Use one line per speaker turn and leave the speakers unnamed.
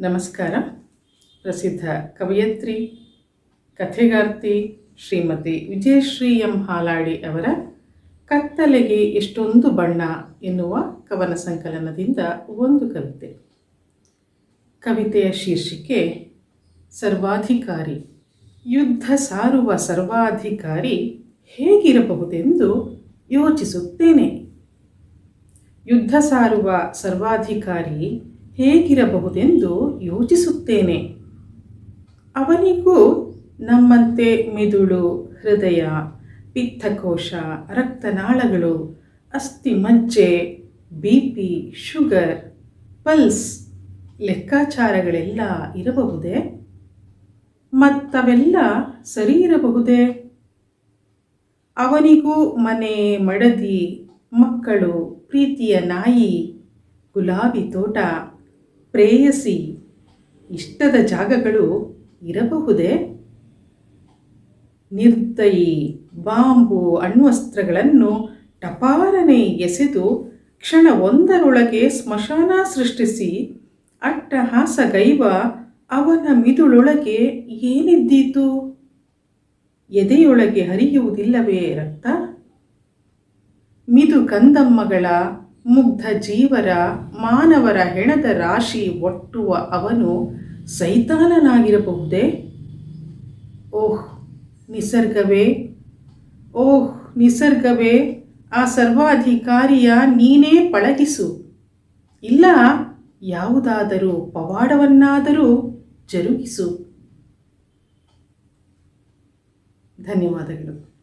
ನಮಸ್ಕಾರ. ಪ್ರಸಿದ್ಧ ಕವಯತ್ರಿ, ಕಥೆಗಾರ್ತಿ ಶ್ರೀಮತಿ ವಿಜಯಶ್ರೀ ಎಂ ಹಾಲಾಡಿ ಅವರ ಕತ್ತಲೆಗೆ ಎಷ್ಟೊಂದು ಬಣ್ಣ ಎನ್ನುವ ಕವನ ಸಂಕಲನದಿಂದ ಒಂದು ಕವಿತೆ. ಕವಿತೆಯ ಶೀರ್ಷಿಕೆ, ಸರ್ವಾಧಿಕಾರಿ, ಯುದ್ಧ ಸಾರುವ ಸರ್ವಾಧಿಕಾರಿ ಹೇಗಿರಬಹುದೆಂದು ಯೋಚಿಸುತ್ತೇನೆ. ಯುದ್ಧ ಸಾರುವ ಸರ್ವಾಧಿಕಾರಿ ಹೇಗಿರಬಹುದೆಂದು ಯೋಚಿಸುತ್ತೇನೆ. ಅವನಿಗೂ ನಮ್ಮಂತೆ ಮಿದುಳು, ಹೃದಯ, ಪಿತ್ತಕೋಶ, ರಕ್ತನಾಳಗಳು, ಅಸ್ಥಿ ಮಜ್ಜೆ, ಬಿ ಪಿ, ಶುಗರ್, ಪಲ್ಸ್ ಲೆಕ್ಕಾಚಾರಗಳೆಲ್ಲ ಇರಬಹುದೇ? ಮತ್ತವೆಲ್ಲ ಸರಿ ಇರಬಹುದೇ? ಅವನಿಗೂ ಮನೆ, ಮಡದಿ, ಮಕ್ಕಳು, ಪ್ರೀತಿಯ ನಾಯಿ, ಗುಲಾಬಿ ತೋಟ ಪ್ರೇಯಸಿ ಇಷ್ಟದ ಜಾಗಗಳು ಇರಬಹುದೇ? ನಿರ್ದಯಿ ಬಾಂಬು ಅಣ್ವಸ್ತ್ರಗಳನ್ನು ಟಪಾರನೆ ಎಸೆದು ಕ್ಷಣ ಒಂದರೊಳಗೆ ಸ್ಮಶಾನ ಸೃಷ್ಟಿಸಿ ಅಟ್ಟಹಾಸಗೈವ ಅವನ ಮಿದುಳೊಳಗೆ ಏನಿದ್ದೀತು? ಎದೆಯೊಳಗೆ ಹರಿಯುವುದಿಲ್ಲವೇ ರಕ್ತ? ಮಿದು ಕಂದಮ್ಮಗಳ ಮುಗ್ಧ ಜೀವರ ಮಾನವರ ಹೆಣದ ರಾಶಿ ಒಟ್ಟುವ ಅವನು ಸೈತಾನನಾಗಿರಬಹುದೇ? ಓಹ್, ನಿಸರ್ಗವೇ. ಓಹ್, ನಿಸರ್ಗವೇ. ಆ ಸರ್ವಾಧಿಕಾರಿಯ ನೀನೇ ಪಳಗಿಸು. ಇಲ್ಲ, ಯಾವುದಾದರೂ ಪವಾಡವನ್ನಾದರೂ ಜರುಗಿಸು. ಧನ್ಯವಾದಗಳು.